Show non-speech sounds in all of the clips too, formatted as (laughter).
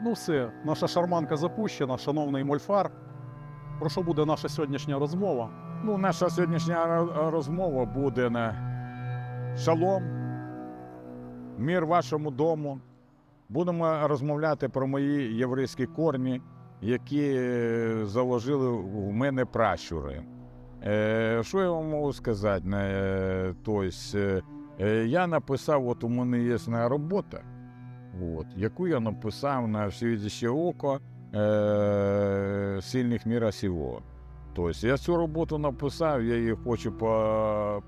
Ну все, наша шарманка запущена, шановний мольфар. Про що буде наша сьогоднішня розмова? Ну, наша сьогоднішня розмова буде на шалом, мір вашому дому. Будемо розмовляти про мої єврейські корні, які е, заложили в мене пращури. Е, що я вам можу сказати? Тобто, я написав, от у мене є робота, от, яку я написав на всевидяще око е, сильних міра сього. Тобто я цю роботу написав, я її хочу по...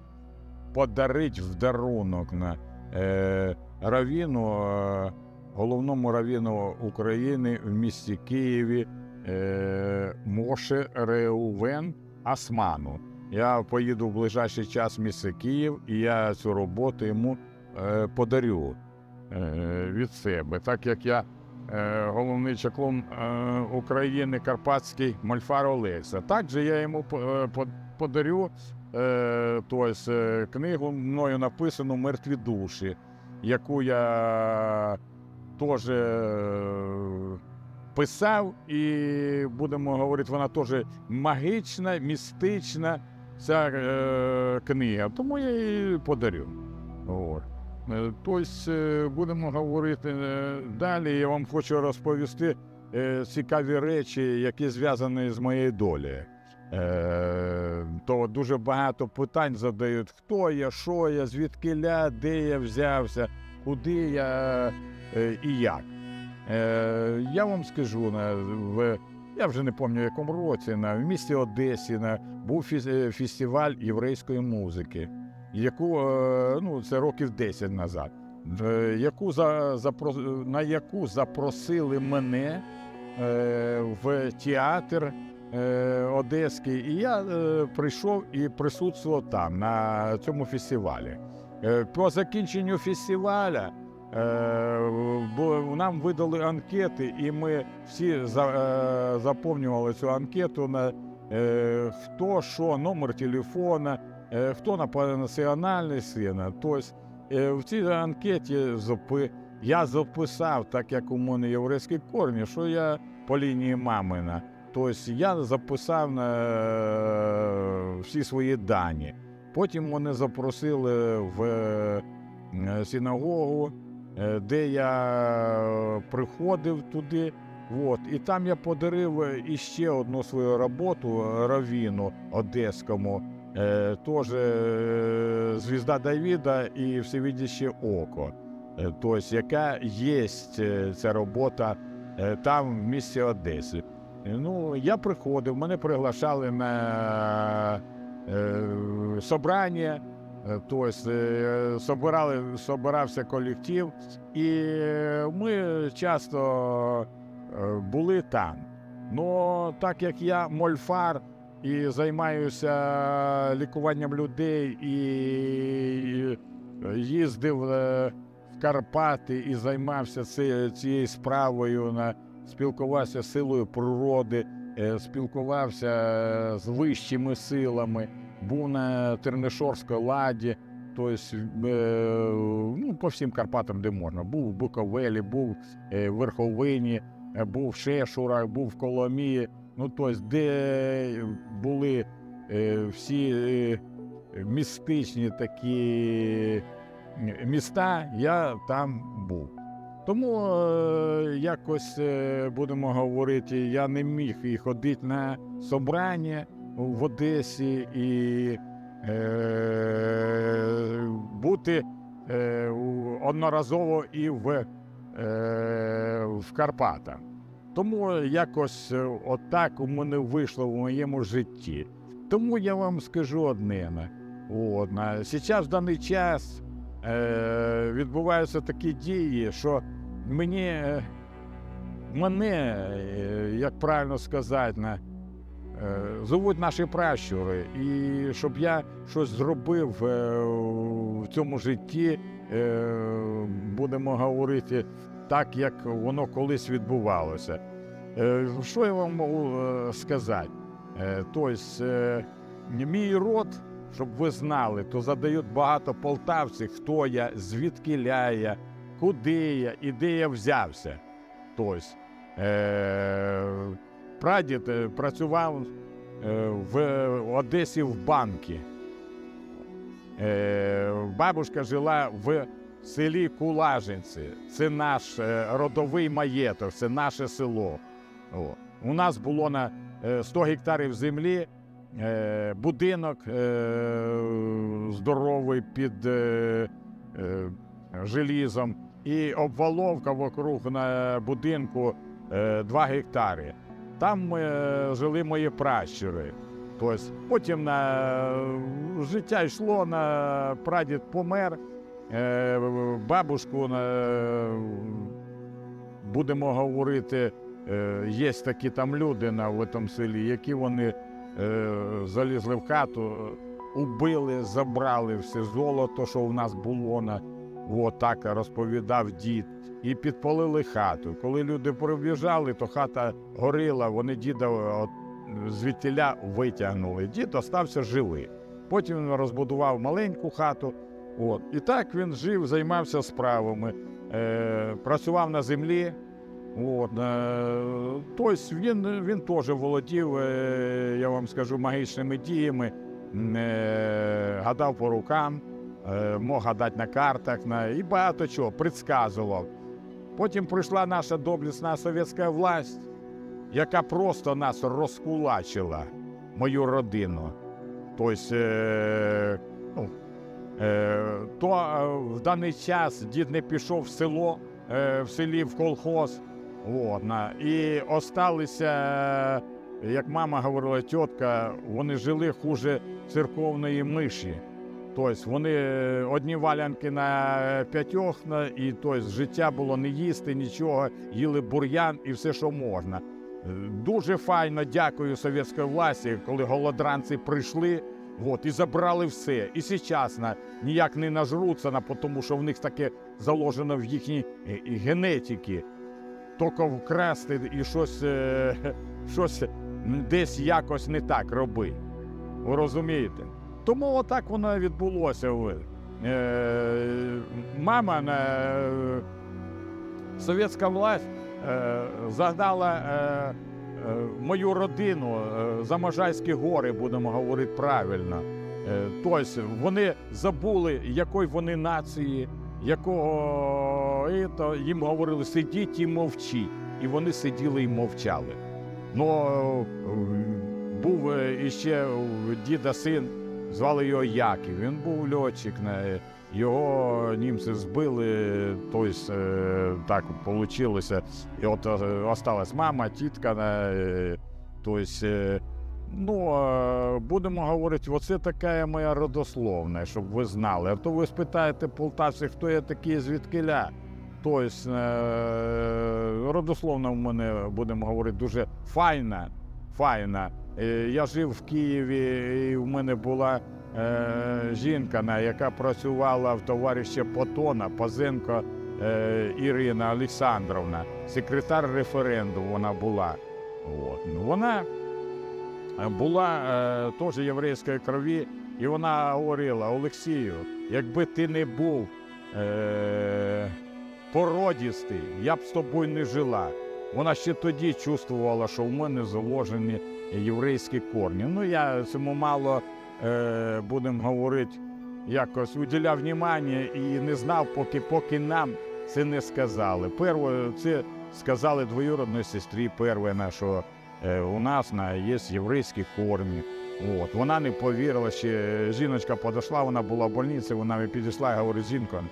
подарити в дарунок на е, равіну, е, головному равіну України в місті Києві е, Моше Реувен Асману. Я поїду в ближайший час в місто Київ і я цю роботу йому е, подарю від себе, так як я е, головний чаклун е, України Карпатський Мольфар Олекса. Також я йому по- е, по- подарю е, тобто, е, книгу мною написану Мертві душі, яку я теж е, писав, і будемо говорити, вона теж магічна, містична ця е, книга. Тому я її подарю. Е, Тобто е, будемо говорити е, далі. Я вам хочу розповісти цікаві речі, які зв'язані з моєю долею. То дуже багато питань задають: хто я, що я, звідки ля, де я взявся, куди я і як. Я вам скажу, я вже не пам'ятаю, в якому році, на, в місті Одесі на, був фестиваль єврейської музики яку е, ну, це років 10 назад, е, яку за, запро- на яку запросили мене е, в театр Одеський, і я прийшов і присутствував там, на цьому фестивалі. По закінченню фестиваля бо нам видали анкети, і ми всі за, заповнювали цю анкету на хто що, номер телефона, хто на по національний сина. Тобто е, в цій анкеті я записав, так як у мене єврейські корні, що я по лінії мамина. Тобто я записав на е, всі свої дані. Потім вони запросили в е, синагогу, е, де я приходив туди. От, і там я подарив іще одну свою роботу Равіну Одеському, е, теж е, звізда Давіда і Всевидяще Око. Тобто, яка є ця робота там в місті Одеси. Ну, я приходив, мене приглашали на собрання, тобто собирали, собирався колектив, і ми часто були там. Ну, так як я мольфар і займаюся лікуванням людей і їздив е, в Карпати і займався цією справою, на, спілкувався з силою природи, е, спілкувався е, з вищими силами, був на Тернишорській ладі. Тобто, ну, по всім Карпатам, де можна. Був в Буковелі, був в Верховині, був в Шешурах, був в Коломії. Ну, тобто, де були е, всі е, містичні такі міста, я там був. Тому е, якось е, будемо говорити, я не міг і ходити на собрання в Одесі і е, бути е, одноразово і в, е, в Карпатах. Тому якось е, отак у мене вийшло в моєму житті. Тому я вам скажу одне. зараз в даний час е, відбуваються такі дії, що мені, е, мене, е, як правильно сказати, е, зовуть наші пращури, і щоб я щось зробив е, в цьому житті, е, будемо говорити так, як воно колись відбувалося. Е, Що я вам можу е, сказати? Тобто, мій род, щоб ви знали, то задають багато полтавців, хто я, звідки я, куди я і де я взявся. Тобто, прадід працював в Одесі в банку. Е, бабушка жила в селі Кулажинці. Це наш е, родовий маєток, це наше село. О. У нас було на е, 100 гектарів землі, е, будинок е, здоровий під е, е, желізом і обваловка вокруг на будинку е, 2 гектари. Там е, жили мої пращури. Тобто, потім на життя йшло, на прадід помер, е, бабушку будемо говорити, е, є такі там люди в тому селі, які вони е, залізли в хату, убили, забрали все золото, що в нас було на так розповідав дід. І підпалили хату. Коли люди прибіжали, то хата горіла, вони діда звідтіля витягнули. Дід остався живий. Потім він розбудував маленьку хату. От. І так він жив, займався справами, е, працював на землі. От, тобто він, він теж володів, е, я вам скажу, магічними діями, е, гадав по рукам, е, мог гадати на картах на, і багато чого, предсказував. Потім прийшла наша доблісна совєтська власть, яка просто нас розкулачила, мою родину. Тобто, е, то е, в даний час дід не пішов в село, е, в селі в колхоз. От, і осталися, е, як мама говорила, тітка, вони жили хуже церковної миші. Тобто вони е, одні валянки на п'ятьох, і тобто, життя було не їсти нічого, їли бур'ян і все, що можна. Е, Дуже файно дякую совєтській власті, коли голодранці прийшли от, і забрали все. І зараз на, ніяк не нажруться, на, тому що в них таке заложено в їхній е, і генетиці. Тільки вкрасти і щось, е, (laughs) щось десь якось не так роби. Ви розумієте? Тому отак воно відбулося. Е, мама, е, совєтська власть загнала мою родину е, за Можайські гори, будемо говорити правильно. Е, тобто вони забули, якої вони нації, якого і то, їм говорили сидіть і мовчіть. І вони сиділи і мовчали. Ну, е, був е, іще діда син, звали його Яків. Він був льотчик. на- Його німці збили, тобто так вийшло. І от е, осталась мама, тітка. Тобто, ну, будемо говорити, оце така моя родословна, щоб ви знали. А то ви спитаєте полтавців, хто я такий, звідкиля. Тобто, родословна в мене, будемо говорити, дуже файна. файна. Я жив в Києві, і в мене була жінка, яка працювала в товариша Потона, Пазенко е, Ірина Олександровна, секретар референдуму вона була. От. Ну, Вона е, була е, теж єврейської крові, і вона говорила: Олексію, якби ти не був е, породістий, я б з тобою не жила. Вона ще тоді чувствувала, що в мене заложені єврейські корні. Ну, я цьому мало, е, будемо говорити, якось уділяв внимання і не знав, поки, поки нам це не сказали. Перше, це сказали двоюродній сестрі, перше, що е, у нас на, є єврейські корні. От. Вона не повірила, ще жіночка подійшла, вона була в больниці, вона підійшла і говорить, жінко,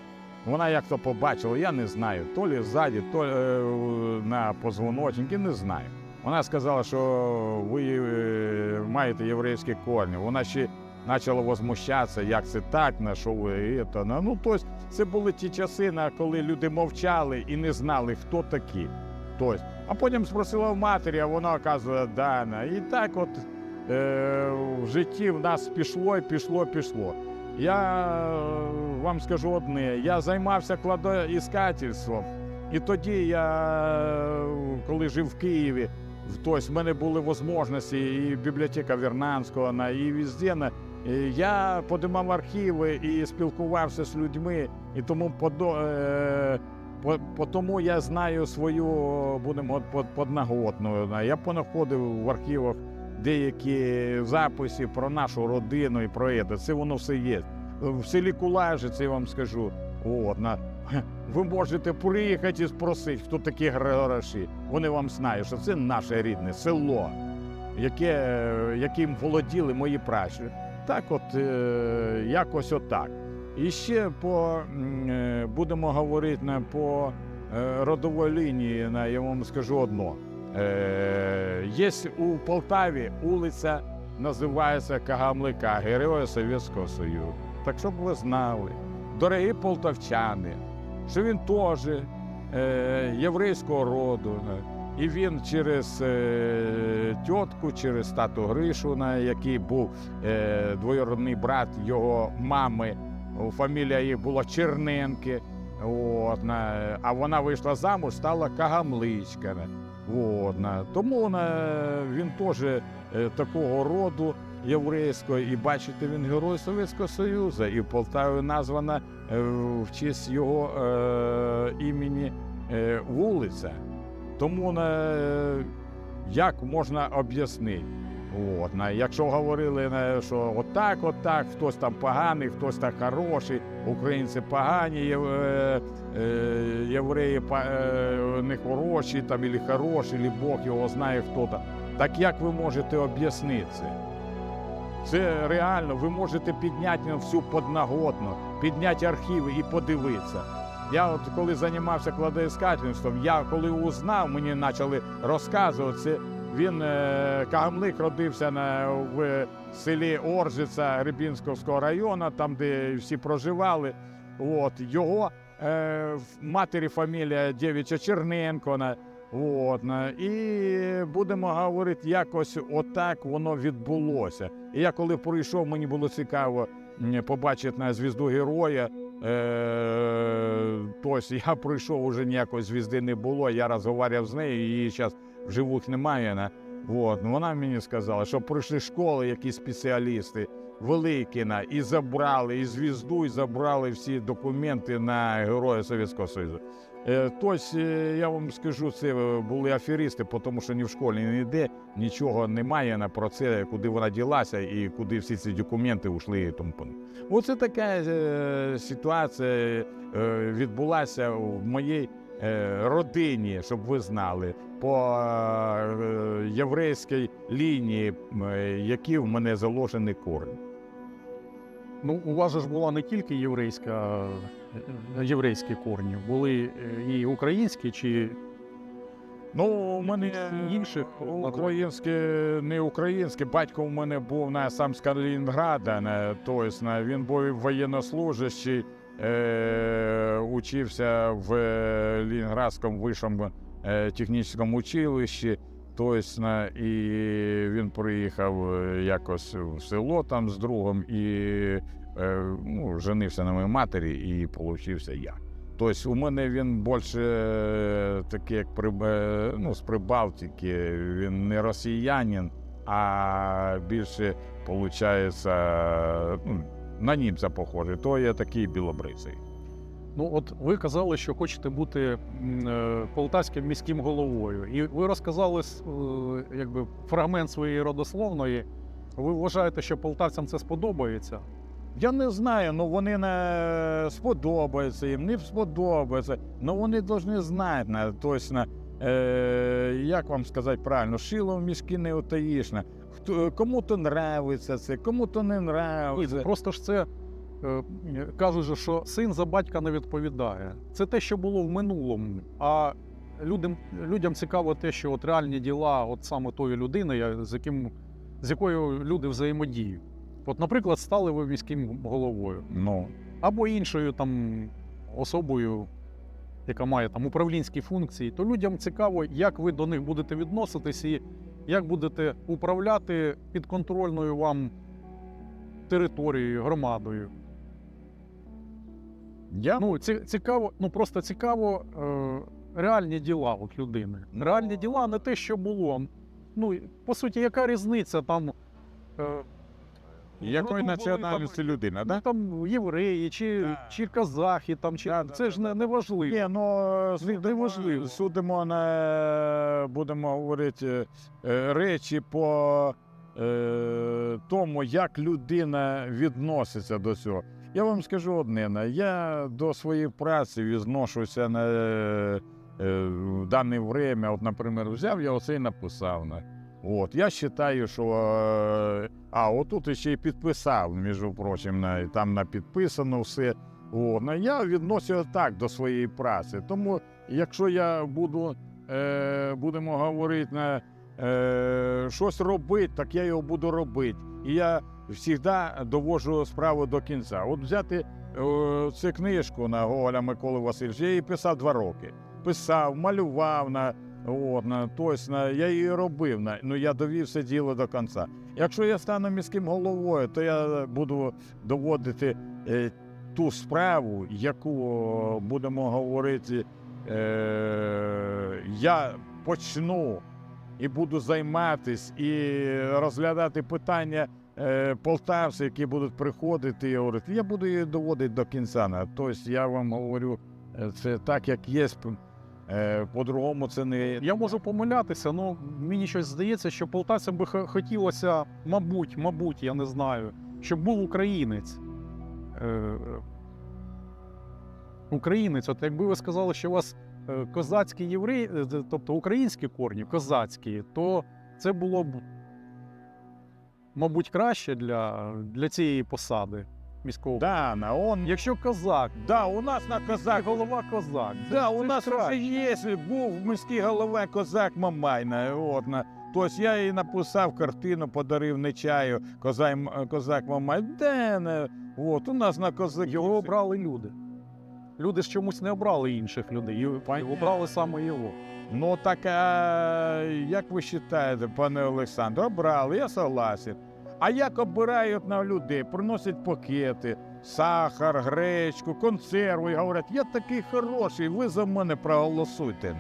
вона як то побачила, я не знаю, то лі ззаді, то е, на позвоночнику, не знаю. Вона сказала, що ви е, маєте єврейські корні. Вона ще почала возмущатися, як це так, на що ви це. Ну, тобто, це були ті часи, коли люди мовчали і не знали, хто такі. Тобто, а потім спросила в матері, а вона оказує дана. І так от е, в житті в нас пішло і пішло, пішло. Я вам скажу одне: я займався кладоіскательством. І тоді я, коли жив в Києві, тобто в мене були можливості і бібліотека Вернанського, на- і везде. Я подимав архіви і спілкувався з людьми, і тому е, по, по тому я знаю свою, будемо под, подноготну. Я понаходив в архівах деякі записи про нашу родину і про це. Це воно все є. В селі Кулажиці, я вам скажу. От, (laughs) ви можете приїхати і спросити, хто такі Григораші. Вони вам знають, що це наше рідне село, яке, яким володіли мої пращури. Так, от е, якось отак. І ще по е, будемо говорити на по е, родовій лінії, я вам скажу одно. Є у Полтаві вулиця, називається Кагамлика, Героя Совєтського Союзу. Так щоб ви знали, дорогі полтавчани, що він теж е, єврейського роду. І він через е, тітку, через тату Гришу, на який був е, двоюродний брат його мами, фамілія їх була Черненки. От, на, а вона вийшла замуж, стала Кагамличка. От, на. Тому вона, він теж е, такого роду єврейського, і бачите, він герой Совєтського Союзу, і в Полтаві названа е, в честь його е, імені е, вулиця. Тому як можна об'яснити? От, якщо говорили, що отак, отак, хтось там поганий, хтось там хороший, українці погані, єв, євреї не хороші, там, або хороші, або Бог його знає хто там. Так як ви можете об'яснити це? Це реально, ви можете підняти всю подноготну, підняти архіви і подивитися. Я от коли займався кладоіскательством, я коли узнав, мені почали розказувати, це він е, Кагамлик родився на, в селі Оржиця Гребінського району, там, де всі проживали. От, його е, матері фамілія Дєвіча Черненко. От, і будемо говорити, якось отак воно відбулося. І я коли прийшов, мені було цікаво побачити на звізду героя. Е, тобто я прийшов, уже ніякої звізди не було. Я розмовляв з нею, її зараз живих немає. На. От, вона мені сказала, що прийшли школи, якісь спеціалісти великі на, і забрали і звізду, і забрали всі документи на Героя Совєтського Союзу. Тобто, я вам скажу, це е, були аферисти, тому що ні в школі, ніде нічого немає на про це, куди вона ділася і куди всі ці документи ушли і тому. Оце така ситуація відбулася в моїй родині, щоб ви знали, по єврейській лінії, які в мене заложені корні. Ну, у вас же ж була не тільки єврейська, е, єврейські корні, були е, і українські, чи Ну, у мене Інших українське, не українське. Батько у мене був на сам з Калінінграда, на, тобто на, він був воєннослужащий, е, учився в е, Ленінградському вищому е, технічному училищі. Тобто, і він приїхав е, якось в село там з другом і е, ну, женився на моїй матері, і получився я. Тобто у мене він більше е, такий, як при, ну, з Прибалтики, він не росіянин, а більше, виходить, ну, на німця похожий, то я такий білобрисий. Ну от ви казали, що хочете бути е, полтавським міським головою, і ви розказали е, якби фрагмент своєї родословної. Ви вважаєте, що полтавцям це сподобається? Я не знаю, ну вони не сподобаються їм, не сподобається. Ну вони повинні знати, точно, е, як вам сказати правильно, шило в мішки не утаїшне. Хто, кому-то нравиться це, кому-то не Ні, нравиться. ну, просто ж це кажуть, що син за батька не відповідає. Це те, що було в минулому. А людям, людям цікаво те, що от реальні діла, от саме тої людини, я- з, яким, з якою люди взаємодіють. От, наприклад, стали ви міським головою Ну, або іншою там особою, яка має там управлінські функції, то людям цікаво, як ви до них будете відноситись і як будете управляти підконтрольною вам територією, громадою. Я Ну, ці, цікаво, ну просто цікаво е, реальні діла от людини. Реальні діла не те, що було. Ну, по суті, яка різниця там. Е, Якої були національності людина, Ну, там євреї, чи, Да. чи казахи, там, чи... Да, да, це ж да, не, не важливо. Ні, ну судимо, важливо. судимо на будемо говорити е, речі по е, тому, як людина відноситься до цього. Я вам скажу одне: я до своєї праці відношуся на е, е, в дане время. От, наприклад, взяв я оце і написав. На. От, я вважаю, що е, а отут ще й підписав, між прочим, на, там на підписано все. О, ну, я відносив так до своєї праці. Тому, якщо я буду, е, будемо говорити, на, е, щось робити, так я його буду робити. І я завжди довожу справу до кінця. От взяти е, цю книжку на Гоголя Миколи Васильовича, я її писав два роки. Писав, малював на. От, на, тобто, на, я її робив, на, ну я довів все діло до кінця. Якщо я стану міським головою, то я буду доводити е, ту справу, яку о, будемо говорити, е, я почну і буду займатися і розглядати питання е, полтавців, які будуть приходити і говорити, я буду її доводити до кінця. Тобто я вам говорю, е, це так, як є. Е, По-другому це не Я можу помилятися, але мені щось здається, що полтавцям би хотілося, мабуть, мабуть, я не знаю, щоб був українець. Українець, от якби ви сказали, що у вас козацькі євреї, тобто українські корні, козацькі, то це було б, мабуть, краще для, для цієї посади міського. да, на он. Якщо козак, Да, у нас на козак голова козак. Да, у нас вже є, був міський голова козак Мамайна. От, на. Тобто я їй написав картину, подарив Нечаю, козак, козак Мамай. Де не? От, у нас на козак. Його обрали люди. Люди ж чомусь не обрали інших людей, обрали саме його. Ну так, а, як ви вважаєте, пане Олександр, обрали, я согласен. А як обирають на людей, приносять пакети, сахар, гречку, консерви, і говорять, я такий хороший, ви за мене проголосуйте.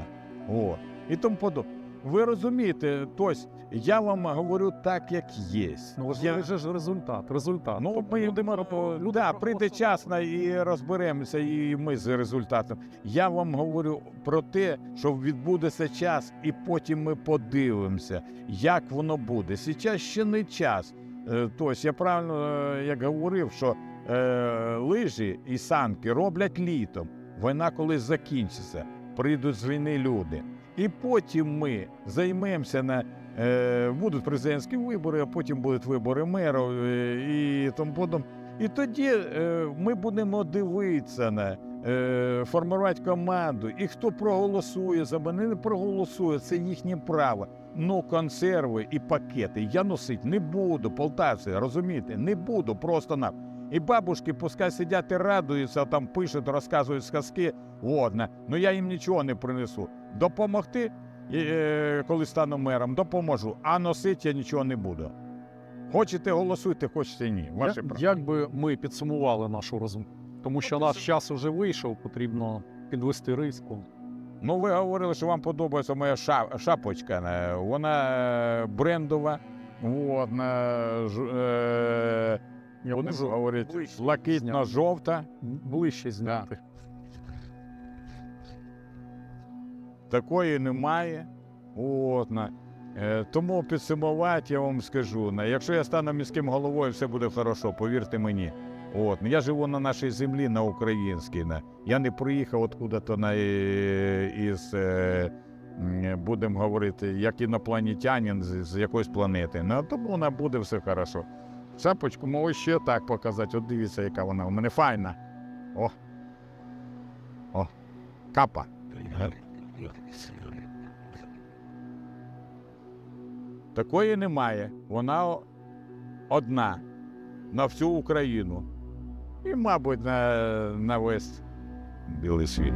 О, і тому подобне. Ви розумієте, тобто я вам говорю так, як є. Ну, Я- важливий ж результат. результат. Ну, Тобто ми люди будемо, про- люди да, прийде час на- і розберемося, і ми з результатом. Я вам говорю про те, що відбудеться час, і потім ми подивимося, як воно буде. Зараз ще не час. Тобто, я правильно е, як говорив, що е, лижі і санки роблять літом. Війна колись закінчиться, прийдуть з війни люди. І потім ми займемося на будуть президентські вибори, а потім будуть вибори мерів і тому подобне. І тоді ми будемо дивитися на формувати команду. І хто проголосує за мене, не проголосує, це їхнє право. Ну, консерви і пакети я носити не буду, полтавці, розумієте? Не буду просто на. І бабушки пускай сидять і радуються, там пишуть, розказують сказки. Одне. Ну я їм нічого не принесу. Допомогти, е, коли стану мером, допоможу. А носити я нічого не буду. Хочете голосуйте, хочете ні. Ваше право. Як би ми підсумували нашу розмову? Тому що наш час вже вийшов, потрібно підвести риску. Ну, ви говорили, що вам подобається моя ша- шапочка. е, Вона е, брендова. От, на, ж, е, Я будемо можу говорити, ближче блакитно-жовта. ближче зняти. Такої немає. От, на. Е, тому підсумувати я вам скажу. Якщо я стану міським головою, все буде хорошо, повірте мені. От, я живу на нашій землі, на українській. Я не приїхав откуда-то на, е, із, е, будемо говорити, як інопланетянин з якоїсь планети. Ну, тому вона буде все хорошо. Шапочку можу ще так показати. От дивіться, яка вона у мене файна. О. О. Капа. Такої немає. Вона одна на всю Україну. І, мабуть, на, на весь білий світ.